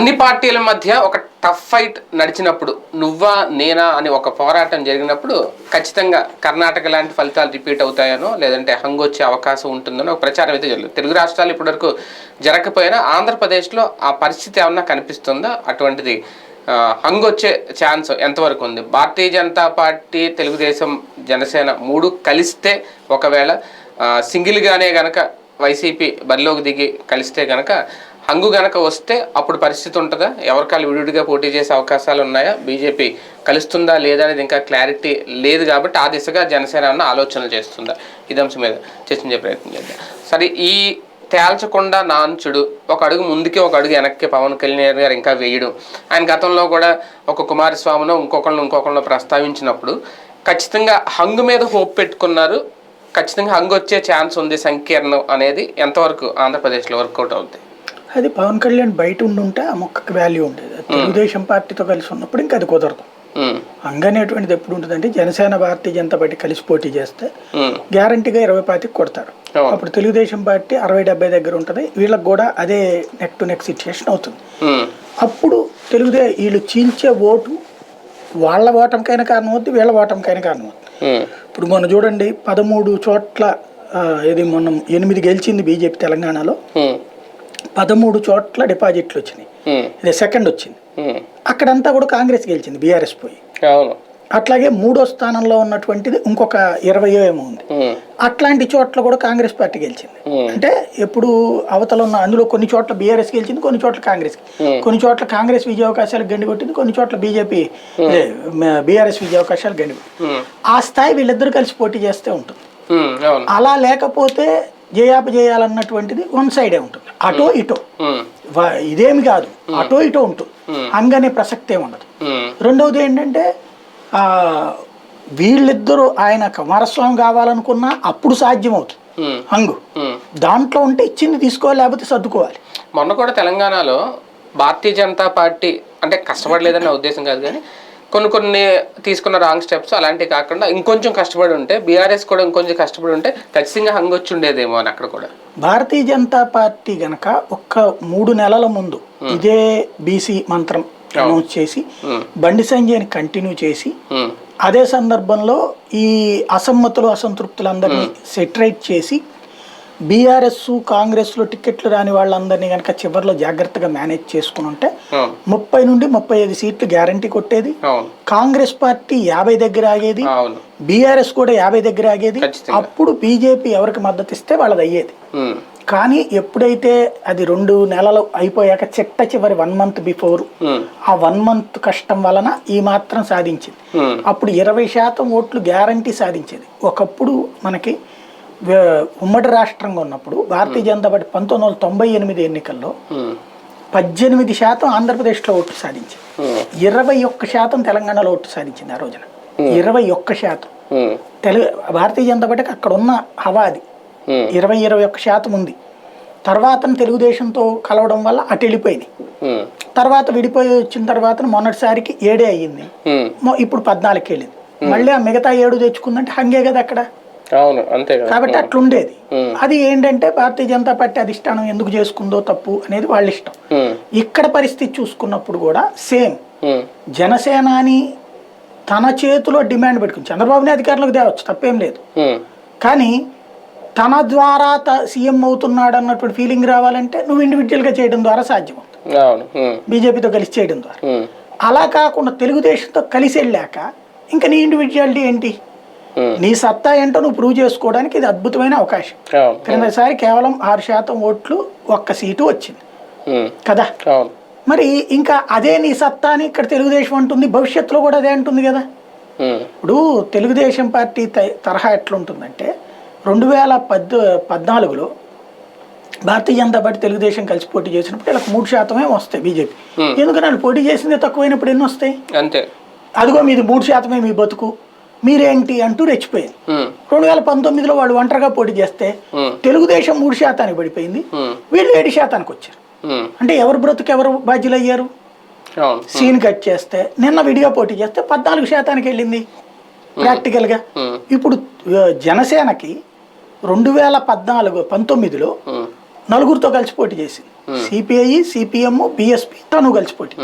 అన్ని పార్టీల మధ్య ఒక టఫ్ ఫైట్ నడిచినప్పుడు నువ్వా నేనా అని ఒక పోరాటం జరిగినప్పుడు ఖచ్చితంగా కర్ణాటక లాంటి ఫలితాలు రిపీట్ అవుతాయనో లేదంటే హంగ్ వచ్చే అవకాశం ఉంటుందనో ఒక ప్రచారం అయితే జరుగుతుంది తెలుగు రాష్ట్రాలు ఇప్పటివరకు జరగకపోయినా ఆంధ్రప్రదేశ్లో ఆ పరిస్థితి ఏమన్నా కనిపిస్తుందా? అటువంటిది హంగు హంగ్ వచ్చే ఛాన్స్ ఎంతవరకు ఉంది? భారతీయ జనతా పార్టీ తెలుగుదేశం జనసేన మూడు కలిస్తే ఒకవేళ సింగిల్గానే గనక వైసీపీ బరిలోకి దిగి కలిస్తే కనుక హంగు గనక వస్తే అప్పుడు పరిస్థితి ఉంటుందా? ఎవరికాలు విడివిడిగా పోటీ చేసే అవకాశాలు ఉన్నాయా? బీజేపీ కలుస్తుందా లేదా అనేది ఇంకా క్లారిటీ లేదు కాబట్టి ఆ దిశగా జనసేన అన్న ఆలోచనలు చేస్తుందా? ఇది అంశం మీద చర్చించే ప్రయత్నం చేద్దాం. సరే ఈ తేల్చకుండా నాంచుడు ఒక అడుగు ముందుకి ఒక అడుగు వెనక్కి పవన్ కళ్యాణ్ గారు ఇంకా వేయడం. ఆయన గతంలో కూడా ఒక కుమారస్వామినో ఇంకొకళ్ళు ఇంకొకళ్ళు ప్రస్తావించినప్పుడు ఖచ్చితంగా హంగు మీద హోప్ పెట్టుకున్నారు. ఖచ్చితంగా హంగు వచ్చే ఛాన్స్ ఉంది సంకీర్ణం అనేది ఎంతవరకు ఆంధ్రప్రదేశ్లో వర్కౌట్ అవుతుంది అది పవన్ కళ్యాణ్ బయట ఉండుంటే ఆ మొక్కకి వాల్యూ ఉండేది. తెలుగుదేశం పార్టీతో కలిసి ఉన్నప్పుడు ఇంకా అది కుదరదు. అంగనేటువంటిది ఎప్పుడు ఉంటుందంటే జనసేన భారతీయ జనతా పార్టీ కలిసి పోటీ చేస్తే గ్యారంటీగా ఇరవై పాతికి కొడతారు. అప్పుడు తెలుగుదేశం పార్టీ అరవై డెబ్బై దగ్గర ఉంటుంది. వీళ్ళకి కూడా అదే నెక్ టు నెక్ సిచ్యుయేషన్ అవుతుంది. అప్పుడు తెలుగుదే వీళ్ళు చీల్చే ఓటు వాళ్ళ ఓటంకైనా కారణం అవుద్ది వీళ్ళ ఓటంకైనా కారణం అవుద్ది ఉమ్, ఇప్పుడు మనం చూడండి పదమూడు చోట్ల ఇది మనం ఎనిమిది గెలిచింది బీజేపీ తెలంగాణలో. పదమూడు చోట్ల డిపాజిట్లు వచ్చినాయి. ఇది సెకండ్ వచ్చింది. అక్కడంతా కూడా కాంగ్రెస్ గెలిచింది బీఆర్ఎస్ పోయి. అట్లాగే మూడో స్థానంలో ఉన్నటువంటిది ఇంకొక ఇరవై ఏమో ఉంది. అట్లాంటి చోట్ల కూడా కాంగ్రెస్ పార్టీ గెలిచింది. అంటే ఎప్పుడు అవతల ఉన్న అందులో కొన్ని చోట్ల బీఆర్ఎస్ గెలిచింది కొన్ని చోట్ల కాంగ్రెస్ కొన్ని చోట్ల కాంగ్రెస్ విజయావకాశాలకు గండి కొట్టింది కొన్ని చోట్ల బీజేపీ బీఆర్ఎస్ విజయావకాశాలు గండి ఆ స్థాయి వీళ్ళిద్దరూ కలిసి పోటీ చేస్తే ఉంటుంది. అలా లేకపోతే జయాపజయాలన్నటువంటిది వన్ సైడే ఉంటుంది. అటో ఇటో. ఉమ్, వా- ఇదేమి కాదు. అటో ఇటో ఉంటుంది అంగనే ప్రసక్తే ఉండదు. రెండవది ఏంటంటే ఆ, వీళ్ళిద్దరూ ఆయన కుమారస్వామి కావాలనుకున్నా అప్పుడు సాధ్యమవుతుంది. హంగు ఉమ్. దాంట్లో ఉంటే ఇచ్చింది తీసుకోవాలి లేకపోతే సర్దుకోవాలి. మొన్న కూడా తెలంగాణలో భారతీయ జనతా పార్టీ అంటే కష్టపడలేదన్న ఉద్దేశం కాదు కానీ కొన్ని కొన్ని తీసుకున్న రాంగ్ స్టెప్స్ అలాంటివి కాకుండా ఇంకొంచెం కష్టపడి ఉంటే బీఆర్ఎస్ కూడా ఇంకొంచెం కష్టపడి ఉంటే ఖచ్చితంగా హంగ్ వచ్చి ఉండేదేమో అని అక్కడ కూడా. భారతీయ జనతా పార్టీ గనక ఒక్క మూడు నెలల ముందు ఇదే బీసీ మంత్రం అనౌన్స్ చేసి ఉమ్, బండి సంజయ్ని కంటిన్యూ చేసి ఉమ్, అదే సందర్భంలో ఈ అసమ్మతులు అసంతృప్తులందరినీ సెటరైట్ చేసి బీఆర్ఎస్ కాంగ్రెస్లో టికెట్లు రాని వాళ్ళందరినీ కనుక చివరిలో జాగ్రత్తగా మేనేజ్ చేసుకుని ఉంటే ముప్పై నుండి ముప్పై ఐదు సీట్లు గ్యారంటీ కొట్టేది. కాంగ్రెస్ పార్టీ యాభై దగ్గర ఆగేది. బీఆర్ఎస్ కూడా యాభై దగ్గర ఆగేది. అప్పుడు బీజేపీ ఎవరికి మద్దతు ఇస్తే వాళ్ళది అయ్యేది. కానీ ఎప్పుడైతే అది రెండు నెలలు అయిపోయాక చిట్ట చివరి వన్ మంత్ బిఫోర్ ఆ వన్ మంత్ కష్టం వలన ఈ మాత్రం సాధించింది. అప్పుడు ఇరవై శాతం ఓట్లు గ్యారంటీ సాధించేది. ఒకప్పుడు మనకి ఉమ్మడి రాష్ట్రంగా ఉన్నప్పుడు భారతీయ జనతా పార్టీ పంతొమ్మిది వందల తొంభై ఎనిమిది ఎన్నికల్లో పద్దెనిమిది శాతం ఆంధ్రప్రదేశ్లో ఓట్లు సాధించింది. ఇరవై ఒక్క శాతం తెలంగాణలో ఓట్లు సాధించింది ఆ రోజున. ఇరవై ఒక్క శాతం. తెలుగు భారతీయ జనతా పార్టీకి అక్కడ ఉన్న హవా అది. ఉమ్, ఇరవై ఇరవై ఒక్క శాతం ఉంది. తర్వాత తెలుగుదేశంతో కలవడం వల్ల అటు వెళ్ళిపోయింది. తర్వాత విడిపోయి వచ్చిన తర్వాత మొన్నటిసారికి ఏడే అయ్యింది. ఇప్పుడు పద్నాలుగుకి వెళ్ళింది మళ్ళీ ఆ మిగతా ఏడు తెచ్చుకుందంటే హంగే కదా అక్కడ. అవును అంతే కాబట్టి అట్లుండేది. అది ఏంటంటే భారతీయ జనతా పార్టీ అధిష్టానం ఎందుకు చేసుకుందో తప్పు అనేది వాళ్ళ ఇష్టం. ఇక్కడ పరిస్థితి చూసుకున్నప్పుడు కూడా సేమ్. జనసేనాని తన చేతిలో డిమాండ్ పెట్టుకుని చంద్రబాబుని అధికారంలోకి తేవచ్చు తప్పేం లేదు. కానీ తన ద్వారా త సీఎం అవుతున్నాడు అన్నటువంటి ఫీలింగ్ రావాలంటే నువ్వు ఇండివిజువల్గా చేయడం ద్వారా సాధ్యం అవును ఉమ్, బీజేపీతో కలిసి చేయడం ద్వారా. అలా కాకుండా తెలుగుదేశంతో కలిసి వెళ్ళాక ఇంకా నీ ఇండివిజువాలిటీ ఏంటి? నీ సత్తా ఏంటో నువ్వు ప్రూవ్ చేసుకోవడానికి ఇది అద్భుతమైన అవకాశం. అవును క్రిందసారి కేవలం ఆరు శాతం ఓట్లు ఒక్క సీటు వచ్చింది. ఉమ్, కదా? మరి ఇంకా అదే నీ సత్తా అని ఇక్కడ తెలుగుదేశం అంటుంది భవిష్యత్తులో కూడా అదే అంటుంది కదా? ఇప్పుడు తెలుగుదేశం పార్టీ తరహా ఎట్లుంటుందంటే రెండు వేల పద్ పద్నాలుగులో భారతీయ జనతా పార్టీ తెలుగుదేశం కలిసి పోటీ చేసినప్పుడు వీళ్ళకి మూడు శాతమే వస్తాయి బీజేపీ. Hmm. ఎందుకని వాళ్ళు పోటీ చేసిందే తక్కువైనప్పుడు ఎన్ని వస్తాయి? అంతే. అదిగో మీది మూడు శాతమే మీ బతుకు. మీరేంటి అంటూ రెచ్చిపోయింది. రెండు వేల పంతొమ్మిదిలో వాళ్ళు ఒంటరిగా పోటీ చేస్తే తెలుగుదేశం మూడు శాతానికి పడిపోయింది. వీళ్ళు ఏడు శాతానికి వచ్చారు. అంటే ఎవరు బ్రతుకు ఎవరు బాధ్యులు అయ్యారు సీన్ కట్ చేస్తే నిన్న విడిగా పోటీ చేస్తే పద్నాలుగు శాతానికి వెళ్ళింది ప్రాక్టికల్గా. ఇప్పుడు జనసేనకి రెండు వేల పద్నాలుగు పంతొమ్మిదిలో నలుగురితో కలిసి పోటీ చేసింది. సిపిఐ సిపిఎం బిఎస్పి తను కలిసి పోటీ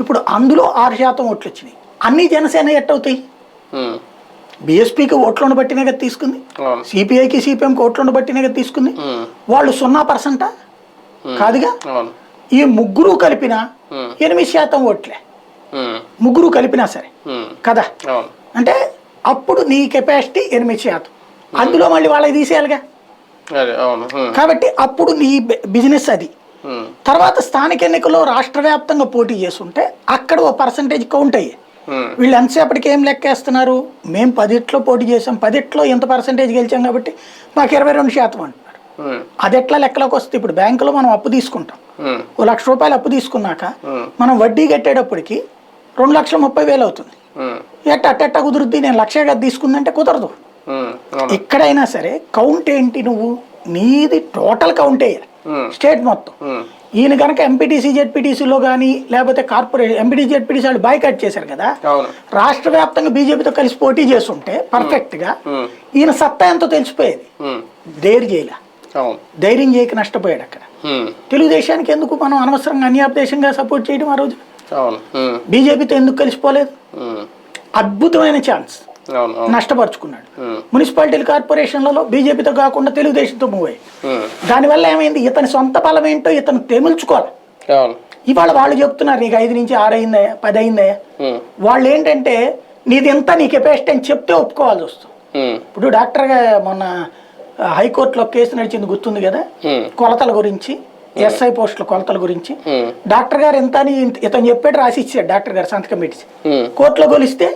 ఇప్పుడు అందులో ఆరు శాతం ఓట్లు వచ్చినాయి. అన్ని జనసేన ఎట్టవుతాయి? బీఎస్పీకి ఓట్లను బట్టినే కదా తీసుకుంది. సిపిఐకి సిపిఎంకి ఓట్లను బట్టినే కదా తీసుకుంది. ఉమ్, వాళ్ళు సున్నా పర్సెంటా? కాదుగా? అవును. ఈ ముగ్గురు కలిపిన ఎనిమిది శాతం ఓట్లే. ముగ్గురు కలిపినా సరే. కదా? అంటే అప్పుడు నీ కెపాసిటీ ఎనిమిది శాతం. అందులో మళ్ళీ వాళ్ళకి తీసేయాలిగా? కాబట్టి అప్పుడు నీ బిజినెస్ అది. తర్వాత స్థానిక ఎన్నికల్లో రాష్ట్ర వ్యాప్తంగా పోటీ చేస్తుంటే అక్కడ ఓ పర్సంటేజ్ కౌంట్ అయ్యాయి. ఉమ్, వీళ్ళు ఎంతసేపటికి ఏం లెక్కేస్తున్నారు? మేము పదిట్లో పోటీ చేసాం పదిట్లో ఎంత పర్సంటేజ్ గెలిచాం కాబట్టి మాకు ఇరవై రెండు శాతం అంటున్నారు. ఉమ్, అది ఎట్లా లెక్కలోకి వస్తుంది? ఇప్పుడు బ్యాంకులో మనం అప్పు తీసుకుంటాం. ఉమ్, ఓ లక్ష రూపాయలు అప్పు తీసుకున్నాక మనం వడ్డీ కట్టేటప్పటికి రెండు లక్షల ముప్పై వేలు అవుతుంది. ఎట్ట అట్టెట్ట కుదురుద్ది? నేను లక్ష కదా తీసుకుందంటే కుదరదు. ఎక్కడైనా సరే కౌంట్ ఏంటి నువ్వు? నీది టోటల్ కౌంట్ వేయాలి. స్టేట్ మొత్తం. ఈయన కనుక ఎంపీటీసీ జెడ్పీటీసీలో కానీ లేకపోతే కార్పొరేట్ ఎంపీటీ జెడ్పీటీసీ వాళ్ళు బాయ్కట్ చేశారు కదా రాష్ట్ర వ్యాప్తంగా బీజేపీతో కలిసి పోటీ చేస్తుంటే పర్ఫెక్ట్గా ఉమ్, ఈయన సత్తా ఎంతో తెలిసిపోయేది. ధైర్యం చేయలే. ధైర్యం చేయక నష్టపోయాడు అక్కడ. తెలుగుదేశానికి ఎందుకు మనం అనవసరంగా అన్యాపదేశంగా సపోర్ట్ చేయడం ఆ రోజు? బీజేపీతో ఎందుకు కలిసిపోలేదు? అద్భుతమైన ఛాన్స్ నష్టపరుచుకున్నాడు. మున్సిపాలిటీల కార్పొరేషన్లలో బీజేపీతో కాకుండా తెలుగుదేశంతో మూవ్ అయ్యి దానివల్ల ఏమైంది? ఇతని సొంత బలం ఏంటో ఇతను తెమిల్చుకోవాలి అవును. ఇవాళ వాళ్ళు చెప్తున్నారు నీకు ఐదు నుంచి ఆరు అయిందయ్యా పది ఉమ్, వాళ్ళు ఏంటంటే నీది ఎంత నీ కెపాసిటీ అని చెప్తే ఒప్పుకోవాల్సి వస్తుంది. ఇప్పుడు డాక్టర్గా మొన్న హైకోర్టులో కేసు నడిచింది గుర్తుంది కదా? కొలతల గురించి ఎస్ఐ పోస్టుల కొలతల గురించి. డాక్టర్ గారు ఎంత అని ఇంత- ఇతను చెప్పాడు రాసి ఇచ్చాడు డాక్టర్ గారు సంతకం పెట్టించి ఉమ్, కోర్టులో కొలిస్తే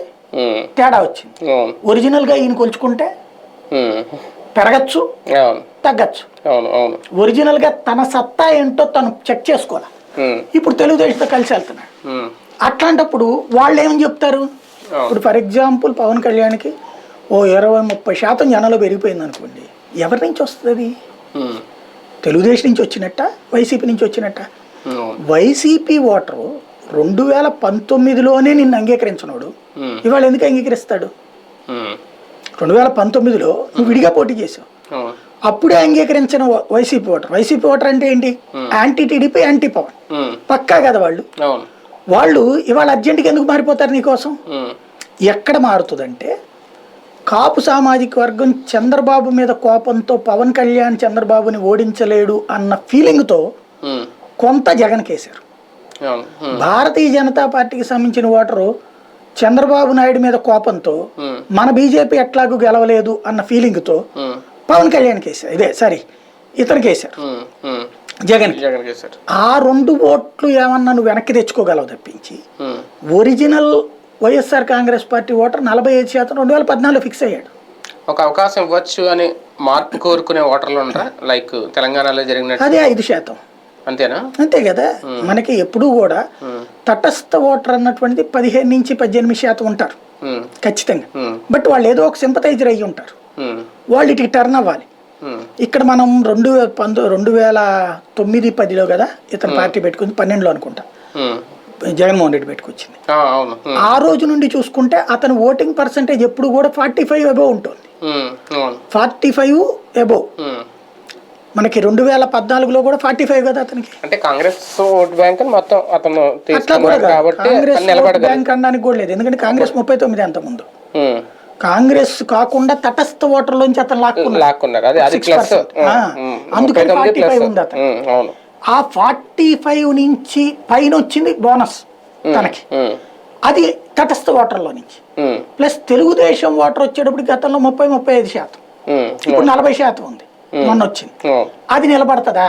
తేడా వచ్చింది. ఒరిజినల్గా ఈయన కొలుచుకుంటే పెరగచ్చు తగ్గచ్చు. ఒరిజినల్గా తన సత్తా ఏంటో తను చెక్ చేసుకోవాలి. ఇప్పుడు తెలుగుదేశంతో కలిసి వెళ్తున్నాడు అట్లాంటప్పుడు వాళ్ళు ఏమని చెప్తారు. ఇప్పుడు ఫర్ ఎగ్జాంపుల్ పవన్ కళ్యాణ్కి ఓ ఇరవై ముప్పై శాతం జనాలు పెరిగిపోయింది అనుకోండి ఎవరి నుంచి వస్తుంది తెలుగుదేశం నుంచి వచ్చినట్ట? వైసీపీ నుంచి వచ్చినట్ట? వైసీపీ ఓటరు రెండు వేల పంతొమ్మిదిలోనే నిన్ను అంగీకరించినోడు. ఇవాళ ఎందుకు అంగీకరిస్తాడు? ఉమ్, రెండు వేల పంతొమ్మిదిలో నువ్వు విడిగా పోటీ చేసావు. అవును అప్పుడే అంగీకరించిన వైసీపీ ఓటర్. వైసీపీ ఓటర్ అంటే ఏంటి? Anti TDP anti Pawan. పక్కా కదా వాళ్ళు? వాళ్ళు ఇవాళ అర్జెంటుగా ఎందుకు మారిపోతారు నీకోసం ఎక్కడ మారుతుందంటే కాపు సామాజిక వర్గం చంద్రబాబు మీద కోపంతో పవన్ కళ్యాణ్ చంద్రబాబుని ఓడించలేడు అన్న ఫీలింగ్తో కొంత జగన్ ఉమ్, భారతీయ జనతా పార్టీకి సంబంధించిన ఓటరు చంద్రబాబు నాయుడు మీద కోపంతో మన బీజేపీ ఎట్లాగూ గెలవలేదు అన్న ఫీలింగ్తో ఉమ్, పవన్ కళ్యాణ్ కేసారు. ఇదే సారీ ఉమ్, ఉమ్, జగన్. ఆ రెండు ఓట్లు ఏమన్నా నువ్వు వెనక్కి తెచ్చుకోగలవు తప్పించి original YSR Congress party voter నలభై ఐదు శాతం రెండు వేల పద్నాలుగు ఫిక్స్ అయ్యాడు. ఒక అవకాశం ఇవ్వచ్చు అని మార్పు కోరుకునే ఓటర్లు ఉండరా? లైక్ తెలంగాణలో జరిగినట్టు. అదే ఐదు శాతం. అంతేనా? అంతే కదా? మనకి ఎప్పుడూ కూడా తటస్థ ఓటర్ అన్నటువంటిది పదిహేను నుంచి పద్దెనిమిది శాతం ఉంటారు. ఖచ్చితంగా. బట్ వాళ్ళు ఏదో ఒక సింపతైజర్ అయ్యి ఉంటారు. వాళ్ళు ఇటుకి టర్న్ అవ్వాలి. ఇక్కడ మనం రెండు పంతొ రెండు వేల తొమ్మిది పదిలో కదా ఇతను పార్టీ పెట్టుకుంది పన్నెండులో అనుకుంటా. జగన్మోహన్ రెడ్డి పెట్టుకొచ్చింది. ఆ, రోజు నుండి చూసుకుంటే అతను ఓటింగ్ పర్సంటేజ్ ఎప్పుడు కూడా ఫార్టీ ఫైవ్ అబోవ్ ఉంటుంది. Forty five above. మనకి రెండు వేల పద్నాలుగులో కూడా ఫార్టీ ఫైవ్ కదా అతనికి. అంటే కాంగ్రెస్ ఓట్ బ్యాంక్ మొత్తం అతను కాంగ్రెస్ బ్యాంక్ అనడానికి కూడా లేదు. ఎందుకంటే కాంగ్రెస్ ముప్పై తొమ్మిది అంత ముందు. కాంగ్రెస్ కాకుండా తటస్థ ఓటర్లోంచి అతను లాక్కున్నారు. అది అది 6%. ప్లస్ ఆ, అందుకని 45 ఉంది అతను. ఆ ఫార్టీ ఫైవ్ నుంచి పైన వచ్చింది బోనస్ తనకి. అది తటస్థ ఓటర్లో నుంచి. ప్లస్ తెలుగుదేశం ఓటర్ వచ్చేటప్పుడు గతంలో ముప్పై ముప్పై ఐదు శాతం. ఇప్పుడు నలభై శాతం ఉంది. మొన్న వచ్చింది అది నిలబడతదా?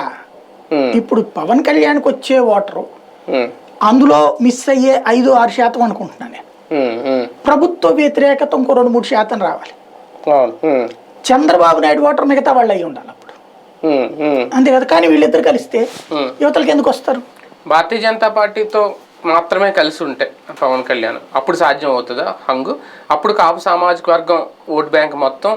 ఇప్పుడు పవన్ కళ్యాణ్కి వచ్చే ఓటరు అందులో మిస్ అయ్యే ఐదు ఆరు శాతం అనుకుంటున్నాను నేను. ప్రభుత్వ వ్యతిరేకత ఇంకో రెండు మూడు శాతం రావాలి. చంద్రబాబు నాయుడు ఓటర్ మిగతా వాళ్ళు అయి ఉండాలి అప్పుడు. అంతే కదా? కానీ వీళ్ళిద్దరు కలిస్తే. యువతలకి ఎందుకు వస్తారు? భారతీయ జనతా పార్టీతో మాత్రమే కలిసి ఉంటే పవన్ కళ్యాణ్. అప్పుడు సాధ్యం అవుతుందా? హంగు. అప్పుడు కాపు సామాజిక వర్గం ఓట్ బ్యాంక్ మొత్తం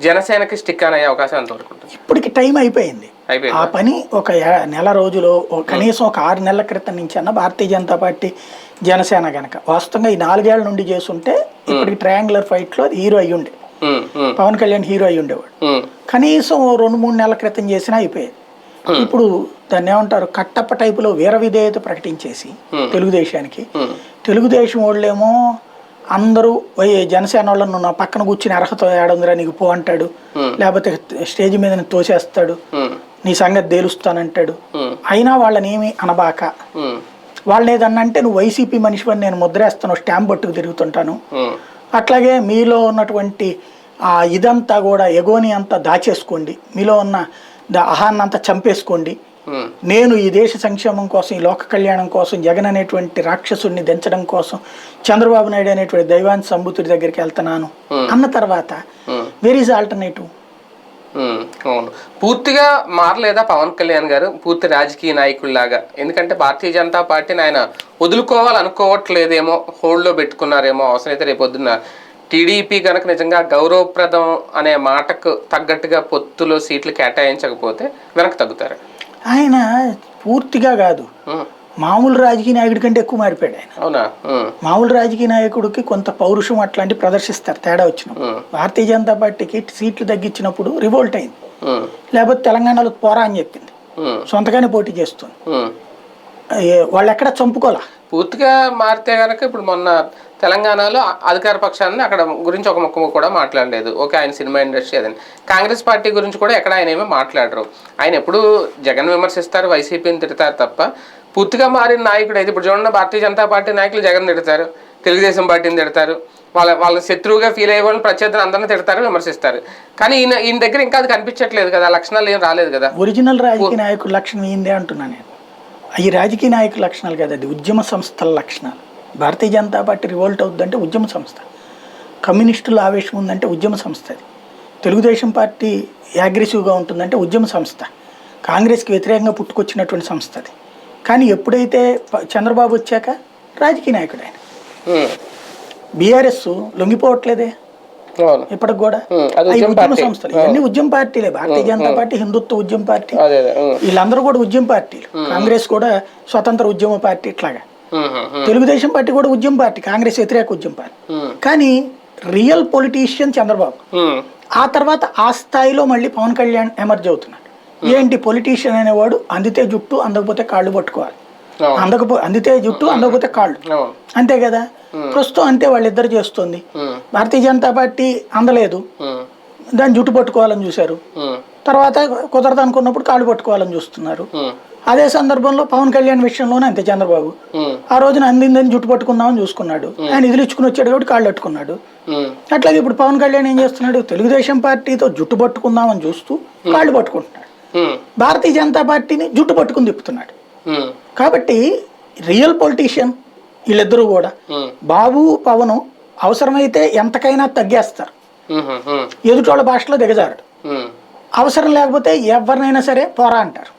జనసేనకి స్టిక్ అయ్యే అవకాశం ఎంతవరకు ఉంటుంది? ఇప్పటికి టైం అయిపోయింది. ఆ పని ఒక నెల రోజులు కనీసం ఒక ఆరు నెలల క్రితం నుంచి అన్న భారతీయ జనతా పార్టీ జనసేన గనక. వాస్తవంగా ఈ నాలుగేళ్ళ నుండి చేస్తుంటే ఇప్పటికి ట్రయాంగులర్ ఫైట్లో హీరో అయ్యి ఉండే. పవన్ కళ్యాణ్ హీరో అయ్యి ఉండేవాడు. కనీసం రెండు మూడు నెలల క్రితం చేసినా అయిపోయేది. ఇప్పుడు దాన్ని ఏమంటారు? కట్టప్ప టైపులో వీర విధేయత ప్రకటించేసి తెలుగుదేశానికి. తెలుగుదేశం వాళ్ళేమో అందరూ జనసేన వాళ్ళను నా పక్కన కూర్చుని అర్హత ఏడుందిరా నీకు పో అంటాడు. లేకపోతే స్టేజ్ మీద తోసేస్తాడు. నీ సంగతి తేలుస్తానంటాడు అయినా వాళ్ళని ఏమి అనబాక. ఉమ్, వాళ్ళని ఏదన్నా అంటే నువ్వు వైసీపీ మనిషివని నేను ముద్రేస్తాను స్టాంప్ పట్టుకు తిరుగుతుంటాను. అట్లాగే మీలో ఉన్నటువంటి ఆ ఇదంతా కూడా ఎగోని అంతా దాచేసుకోండి. మీలో ఉన్న ద- అహాన్ని అంతా చంపేసుకోండి. నేను ఈ దేశ సంక్షేమం కోసం ఈ లోక కళ్యాణం కోసం జగన్ అనేటువంటి రాక్షసుడిని దించడం కోసం చంద్రబాబు నాయుడు అనేటువంటి దైవాన్ని సంబుతుడి దగ్గరికి వెళ్తున్నాను. అన్న తర్వాత. వేర్ ఈజ్ ఆల్టర్నేటివ్ అవును. పూర్తిగా మారలేదా పవన్ కళ్యాణ్ గారు? పూర్తి రాజకీయ నాయకుల్లాగా. ఎందుకంటే భారతీయ జనతా పార్టీని ఆయన వదులుకోవాలనుకోవట్లేదేమో హోల్డ్లో పెట్టుకున్నారేమో అవసరమైతే రేపొద్దున టీడీపీ కనుక నిజంగా గౌరవప్రదం అనే మాటకు తగ్గట్టుగా పొత్తులో సీట్లు కేటాయించకపోతే వెనక్కి తగ్గుతారు. ఆయన పూర్తిగా కాదు. మామూలు రాజకీయ నాయకుడి కంటే ఎక్కువ మారిపోయాడు ఆయన. అవునా? మామూలు రాజకీయ నాయకుడికి కొంత పౌరుషం అట్లాంటి ప్రదర్శిస్తారు తేడా వచ్చినప్పుడు. ఉమ్, భారతీయ జనతా పార్టీకి సీట్లు తగ్గించినప్పుడు రివోల్ట్ అయింది. లేకపోతే తెలంగాణలో పోరా అని చెప్పింది. సొంతగానే పోటీ చేస్తుంది. వాళ్ళు ఎక్కడ చంపుకోలా? పూర్తిగా మారితే కనుక ఇప్పుడు మొన్న తెలంగాణలో అధికార పక్షాన్ని అక్కడ గురించి ఒక ముక్క కూడా మాట్లాడలేదు. ఓకే ఆయన సినిమా ఇండస్ట్రీ అదని. కాంగ్రెస్ పార్టీ గురించి కూడా ఎక్కడ ఆయన ఏమీ మాట్లాడరు. ఆయన ఎప్పుడు జగన్ విమర్శిస్తారు వైసీపీని తిడతారు తప్ప పూర్తిగా మారిన నాయకుడు అయితే ఇప్పుడు చూడండి భారతీయ జనతా పార్టీ నాయకులు జగన్ తిడతారు తెలుగుదేశం పార్టీని తిడతారు వాళ్ళ వాళ్ళ శత్రువుగా ఫీల్ అయ్యే వాళ్ళని ప్రత్యర్థులు అందరిని తిడతారు విమర్శిస్తారు. కానీ ఈయన ఈయన దగ్గర ఇంకా అది కనిపించట్లేదు కదా లక్షణాలు ఏం రాలేదు కదా. ఒరిజినల్ రాజకీయ నాయకుల లక్షణం ఏందే అంటున్నా నేను. ఈ రాజకీయ నాయకుల లక్షణాలు కదా అది ఉద్యమ సంస్థల లక్షణాలు. భారతీయ జనతా పార్టీ రివోల్ట్ అవుద్దంటే ఉద్యమ సంస్థ. కమ్యూనిస్టుల ఆవేశం ఉందంటే ఉద్యమ సంస్థ అది. తెలుగుదేశం పార్టీ అగ్రెసివ్గా ఉంటుందంటే ఉద్యమ సంస్థ. కాంగ్రెస్కి వ్యతిరేకంగా పుట్టుకొచ్చినటువంటి సంస్థ అది. కానీ ఎప్పుడైతే చంద్రబాబు వచ్చాక రాజకీయ నాయకుడు ఆయన. బీఆర్ఎస్ లొంగిపోవట్లేదే. ఇప్పటికి కూడా ఉద్యమ. సంస్థలు ఇవన్నీ ఉద్యమ పార్టీలే. భారతీయ జనతా పార్టీ హిందుత్వ ఉద్యమ పార్టీ. వీళ్ళందరూ కూడా ఉద్యమ పార్టీలు. కాంగ్రెస్ కూడా స్వతంత్ర ఉద్యమ పార్టీ ఇట్లాగా. తెలుగుదేశం పార్టీ కూడా ఉద్యమ పార్టీ కాంగ్రెస్ వ్యతిరేక ఉద్యమ పార్టీ. కానీ రియల్ పొలిటీషియన్ చంద్రబాబు ఆ తర్వాత ఆ స్థాయిలో మళ్ళీ పవన్ కళ్యాణ్ ఎమర్జ్ అవుతున్నాడు. ఏంటి పొలిటీషియన్ అనేవాడు? అందితే జుట్టు అందకపోతే కాళ్ళు పట్టుకోవాలి. అందకపో అందితే జుట్టు అందకపోతే కాళ్ళు. అంతే కదా? ప్రస్తుతం అంతే వాళ్ళిద్దరు చేస్తుంది. ఉమ్, భారతీయ జనతా పార్టీ అందలేదు. ఉమ్, దాన్ని జుట్టు పట్టుకోవాలని చూశారు. తర్వాత కుదరదు అనుకున్నప్పుడు కాళ్ళు పట్టుకోవాలని చూస్తున్నారు. అదే సందర్భంలో పవన్ కళ్యాణ్ విషయంలోనే అంతే చంద్రబాబు. ఆ రోజున అందిందని జుట్టు పట్టుకుందామని చూసుకున్నాడు. ఆయన నిధులు ఇచ్చుకుని వచ్చాడు కాబట్టి కాళ్ళు పట్టుకున్నాడు. అట్లాగే ఇప్పుడు పవన్ కళ్యాణ్ ఏం చేస్తున్నాడు? తెలుగుదేశం పార్టీతో జుట్టు పట్టుకుందామని చూస్తూ కాళ్ళు పట్టుకుంటున్నాడు. భారతీయ జనతా పార్టీని జుట్టు పట్టుకుని తిప్పుతున్నాడు. కాబట్టి రియల్ పొలిటీషియన్ వీళ్ళిద్దరూ కూడా. బాబు పవను అవసరమైతే ఎంతకైనా తగ్గేస్తారు. ఎదుటోళ్ళ భాషలో దిగజారడు. అవసరం లేకపోతే ఎవరినైనా సరే పోరా అంటారు.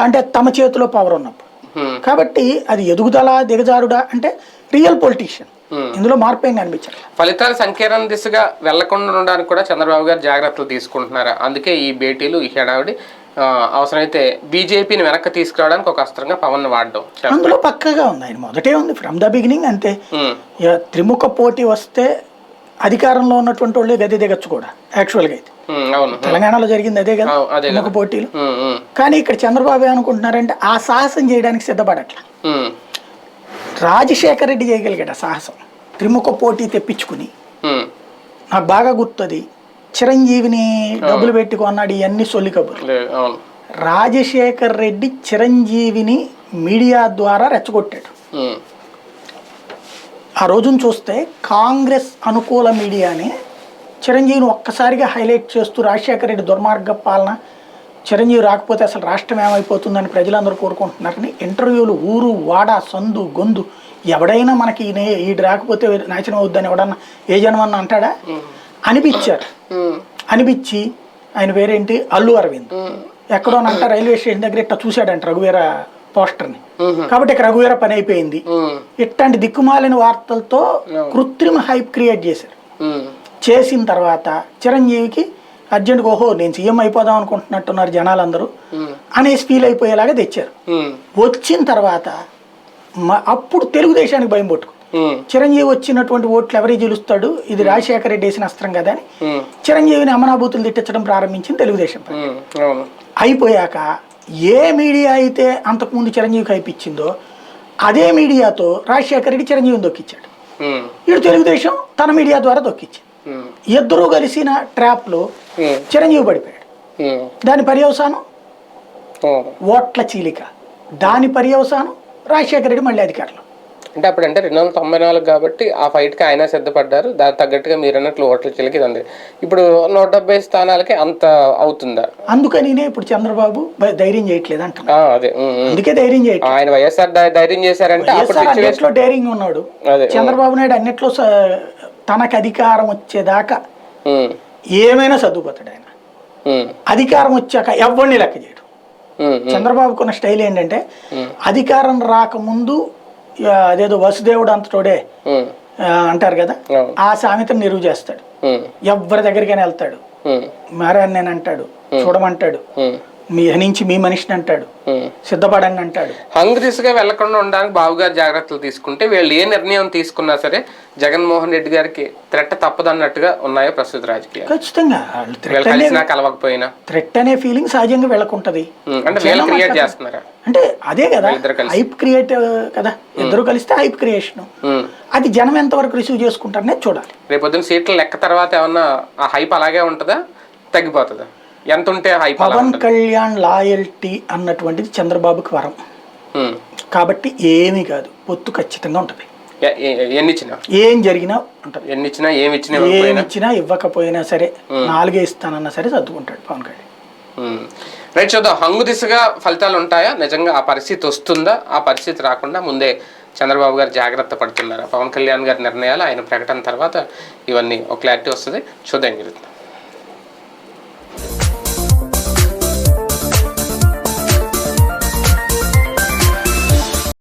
అంటే తమ చేతిలో పవర్ ఉన్నప్పుడు. కాబట్టి అది ఎదుగుదల దిగజారుడా అంటే రియల్ పొలిటీషియన్. ఇందులో మార్పు ఏం కనిపించాలి ఫలితాల సంకీర్ణ దిశగా వెళ్ళకుండా ఉండడానికి కూడా చంద్రబాబు గారు జాగ్రత్తలు తీసుకుంటున్నారు. అందుకే ఈ భేటీలు ఈ హడావిడి అవసరమైతే బీజేపీని వెనక్కి తీసుకురావడానికి ఒక అస్త్రంగా పవన్ వాడడం. అందులో పక్కగా ఉంది. ఆయన మొదటే ఉంది. ఫ్రమ్ ద బిగినింగ్ అంతే. త్రిముఖ పోటీ వస్తే అధికారంలో ఉన్నటువంటి వాళ్ళే గది దిగచ్చు కూడా యాక్చువల్గా అయితే. తెలంగాణలో జరిగింది అదే కదా. త్రిముఖ పోటీలు. కానీ ఇక్కడ చంద్రబాబు ఏమనుకుంటున్నారంటే ఆ సాహసం చేయడానికి సిద్ధపడట్ల. రాజశేఖర రెడ్డి చేయగలిగాడు ఆ సాహసం. త్రిముఖ పోటీ తెప్పించుకుని. నాకు బాగా గుర్తుంది. చిరంజీవిని డబ్బులు పెట్టి కొన్నాడు ఇవన్నీ సొల్లి కబుర్లు. రాజశేఖర్ రెడ్డి చిరంజీవిని మీడియా ద్వారా రెచ్చగొట్టాడు. ఆ రోజున చూస్తే కాంగ్రెస్ అనుకూల మీడియాని చిరంజీవిని ఒక్కసారిగా హైలైట్ చేస్తూ రాజశేఖర రెడ్డి దుర్మార్గ పాలన చిరంజీవి రాకపోతే అసలు రాష్ట్రం ఏమైపోతుందని ప్రజలందరూ కోరుకుంటున్నారని ఇంటర్వ్యూలు ఊరు వాడ సందు గొందు ఎవడైనా మనకి ఈడు రాకపోతే నాశనం అవుద్దని ఎవడన్నా ఏ జనమన్నా అంటాడా? అనిపించారు అనిపించి ఆయన పేరేంటి? అల్లు అరవింద్. ఎక్కడోనంట రైల్వే స్టేషన్ దగ్గర ఇట్లా చూశాడంట రఘువీర పోస్టర్ని. కాబట్టి ఇక రఘువీర పని అయిపోయింది. ఇట్లాంటి దిక్కుమాలిన వార్తలతో కృత్రిమ హైప్ క్రియేట్ చేశారు. చేసిన తర్వాత చిరంజీవికి అర్జెంట్గా ఓహో నేను సీఎం అయిపోదాం అనుకుంటున్నట్టున్నారు జనాలందరూ అనేసి ఫీల్ అయిపోయేలాగా తెచ్చారు. వచ్చిన తర్వాత అప్పుడు తెలుగుదేశానికి భయం పట్టుకుంది ఉమ్, చిరంజీవి వచ్చినటువంటి ఓట్లు ఎవరికి గెలుస్తాడు? ఇది రాజశేఖర రెడ్డి వేసిన అస్త్రం కదా అని. చిరంజీవిని అమనాభూతులు తిట్టించడం ప్రారంభించింది తెలుగుదేశం అయిపోయాక ఏ మీడియా అయితే అంతకుముందు చిరంజీవికి అయిపించిందో అదే మీడియాతో రాజశేఖర రెడ్డి చిరంజీవిని దొక్కిచ్చాడు. ఇటు తెలుగుదేశం తన మీడియా ద్వారా దొక్కిచ్చింది. ఇద్దరూ కలిసిన ట్రాప్లో చిరంజీవి పడిపోయాడు. దాని పర్యవసానం. ఓట్ల చీలిక. దాని పర్యవసానం రాజశేఖర రెడ్డి మళ్ళీ అధికారంలో. అంటే అప్పుడు అంటే రెండు వందల తొంభై నాలుగు కాబట్టి ఆ ఫైట్కి ఆయన సిద్ధపడ్డారు. దానికి తగ్గట్టుగా మీరు అన్నట్లు ఓట్ల చిలికి ఉంది ఇప్పుడు నూట డెబ్బై స్థానాలకి అంత అవుతుందా? అందుకనినే ఇప్పుడు చంద్రబాబు ధైర్యం చేయట్లేదు ఆ, అదే. అందుకే ధైర్యం చేయట్లేదు. ఆయన వైఎస్ఆర్ ధైర్యం చేశారంటే అప్పుడు ఉన్నాడు. చంద్రబాబు నాయుడు అన్నిట్లో తనకు అధికారం వచ్చేదాకా ఏమైనా చదువుపోతాడు ఆయన. అధికారం వచ్చాక ఎవరిని లెక్క చేయడు. చంద్రబాబుకున్న స్టైల్ ఏంటంటే. అధికారం రాకముందు అదేదో వసుదేవుడు అంతటోడే అంటారు కదా. ఆ సామెతను నిరువు చేస్తాడు. ఎవరి దగ్గరికైనా వెళ్తాడు. మారాను నేను అంటాడు చూడమంటాడు. మీ నుంచి మీ మనిషిని అంటాడు. సిద్ధపడండి అంటాడు. హంగ్ దిశగా వెళ్ళకుండా ఉండడానికి బాబు గారు జాగ్రత్తలు తీసుకుంటే వీళ్ళు ఏ నిర్ణయం తీసుకున్నా సరే జగన్మోహన్ రెడ్డి గారికి త్రెట్ట తప్పదన్నట్టుగా ఉన్నాయో ప్రస్తుత రాజకీయాలు. ఖచ్చితంగా. కలిసినా కలవకపోయినా. థ్రెట్ అనే ఫీలింగ్ సహజంగా వెళ్ళకుంటది. అంటే వీళ్ళు క్రియేట్ చేస్తున్నారా? అంటే అదే కదా. హైప్ క్రియేట్ కదా ఇద్దరు కలిస్తే హైప్ క్రియేషన్. అది జనం ఎంతవరకు రిసీవ్ చేసుకుంటారనే చూడాలి. రేపొద్దున సీట్ల లెక్క తర్వాత ఏమన్నా ఆ హైప్ అలాగే ఉంటుందా? తగ్గిపోతుందా? ఎంత ఉంటే పవన్ కళ్యాణ్ లాయల్టీ అన్నటువంటిది చంద్రబాబుకి వరం. కాబట్టి ఏమీ కాదు. పొత్తు ఖచ్చితంగా ఉంటుంది. ఎ- ఎ- ఎన్ని ఇచ్చినా ఏం జరిగినా ఉంటుంది. ఎన్ని ఇచ్చినా ఏమి ఇచ్చినా ఏమి ఇచ్చినా ఇవ్వకపోయినా సరే నాలుగే ఇస్తానన్నా సరే సర్దుకుంటాడు పవన్ కళ్యాణ్. రైట్ చూద్దాం. హంగు దిశగా ఫలితాలు ఉంటాయా? నిజంగా ఆ పరిస్థితి వస్తుందా? ఆ పరిస్థితి రాకుండా ముందే చంద్రబాబు గారు జాగ్రత్త పడుతున్నారా? పవన్ కళ్యాణ్ గారి నిర్ణయాలు ఆయన ప్రకటన తర్వాత ఇవన్నీ ఒక క్లారిటీ వస్తుంది. చూద్దాం జరుగుతుంది